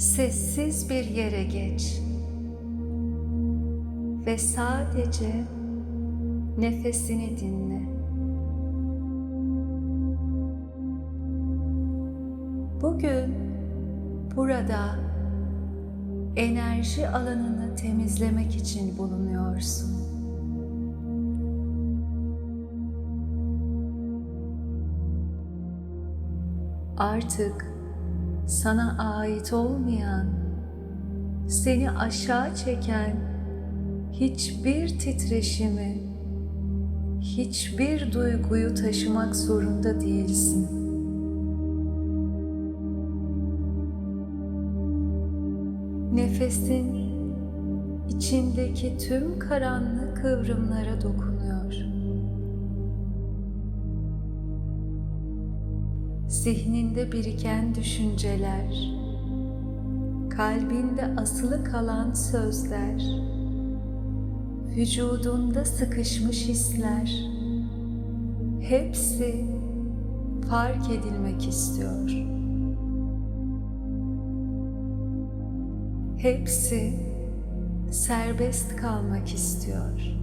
Sessiz bir yere geç. Ve sadece nefesini dinle. Bugün burada enerji alanını temizlemek için bulunuyorsun. Artık sana ait olmayan, seni aşağı çeken hiçbir titreşimi, hiçbir duyguyu taşımak zorunda değilsin. Nefesin içindeki tüm karanlık kıvrımlara dokunuyor. Zihninde biriken düşünceler, kalbinde asılı kalan sözler, vücudunda sıkışmış hisler, hepsi fark edilmek istiyor. Hepsi serbest kalmak istiyor.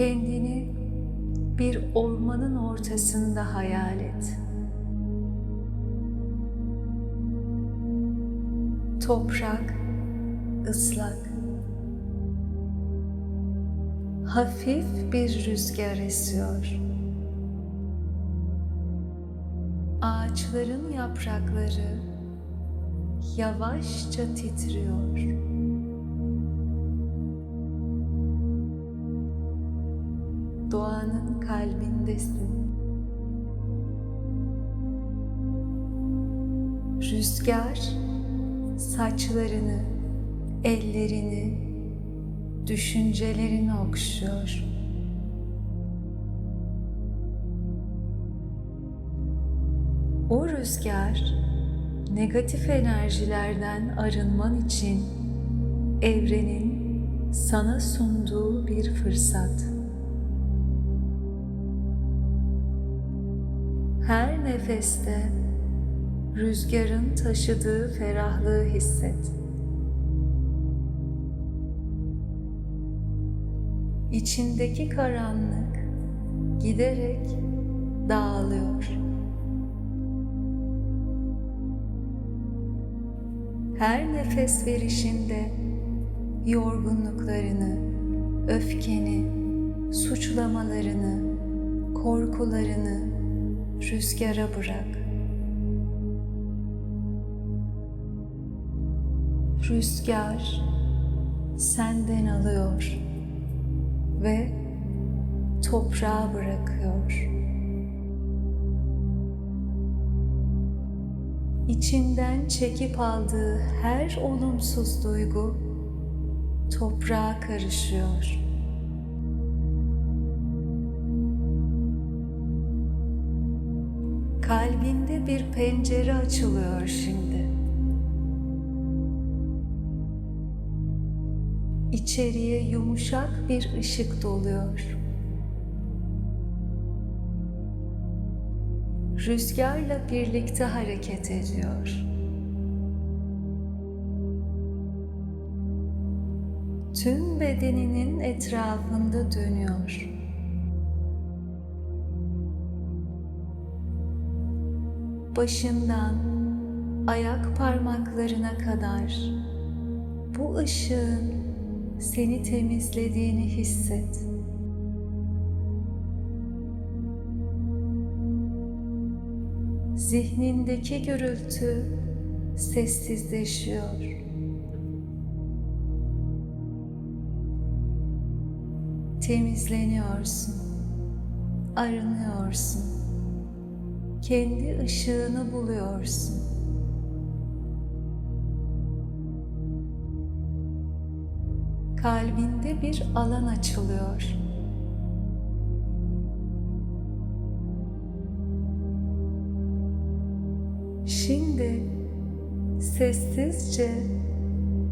Kendini bir ormanın ortasında hayal et. Toprak ıslak. Hafif bir rüzgar esiyor. Ağaçların yaprakları yavaşça titriyor. Doğanın kalbindesin. Rüzgar saçlarını, ellerini, düşüncelerini okşuyor. O rüzgar negatif enerjilerden arınman için evrenin sana sunduğu bir fırsat. Her nefeste rüzgarın taşıdığı ferahlığı hisset. İçindeki karanlık giderek dağılıyor. Her nefes verişinde yorgunluklarını, öfkeni, suçlamalarını, korkularını rüzgara bırak. Rüzgar senden alıyor ve toprağa bırakıyor. İçinden çekip aldığı her olumsuz duygu toprağa karışıyor. Kalbinde bir pencere açılıyor şimdi. İçeriye yumuşak bir ışık doluyor. Rüzgarla birlikte hareket ediyor. Tüm bedeninin etrafında dönüyor. Başından ayak parmaklarına kadar bu ışığın seni temizlediğini hisset. Zihnindeki gürültü sessizleşiyor. Temizleniyorsun. Arınıyorsun. Kendi ışığını buluyorsun. kalbinde bir alan açılıyor. Şimdi sessizce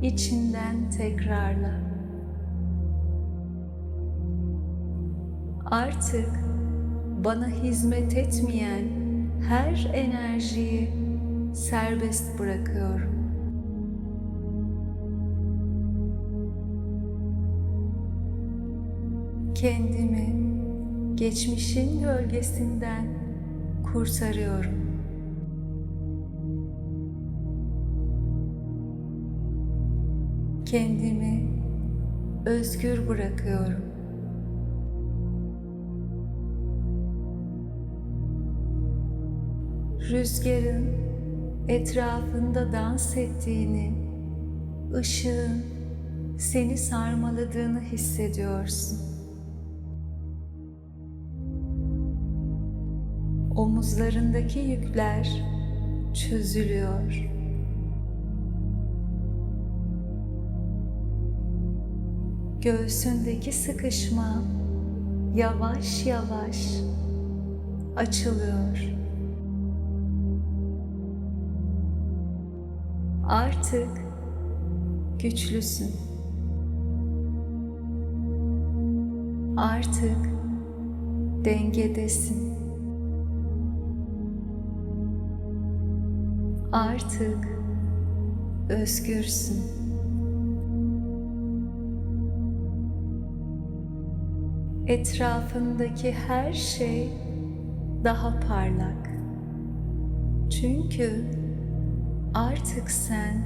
içinden tekrarla. Artık bana hizmet etmeyen her enerjiyi serbest bırakıyorum. Kendimi geçmişin gölgesinden kurtarıyorum. Kendimi özgür bırakıyorum. Rüzgarın etrafında dans ettiğini, ışığın seni sarmaladığını hissediyorsun. Omuzlarındaki yükler çözülüyor. Göğsündeki sıkışma yavaş yavaş açılıyor. Artık güçlüsün. Artık dengedesin. Artık özgürsün. Etrafındaki her şey daha parlak. Çünkü artık sen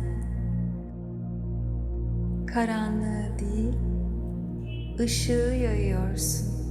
karanlığı değil, ışığı yayıyorsun.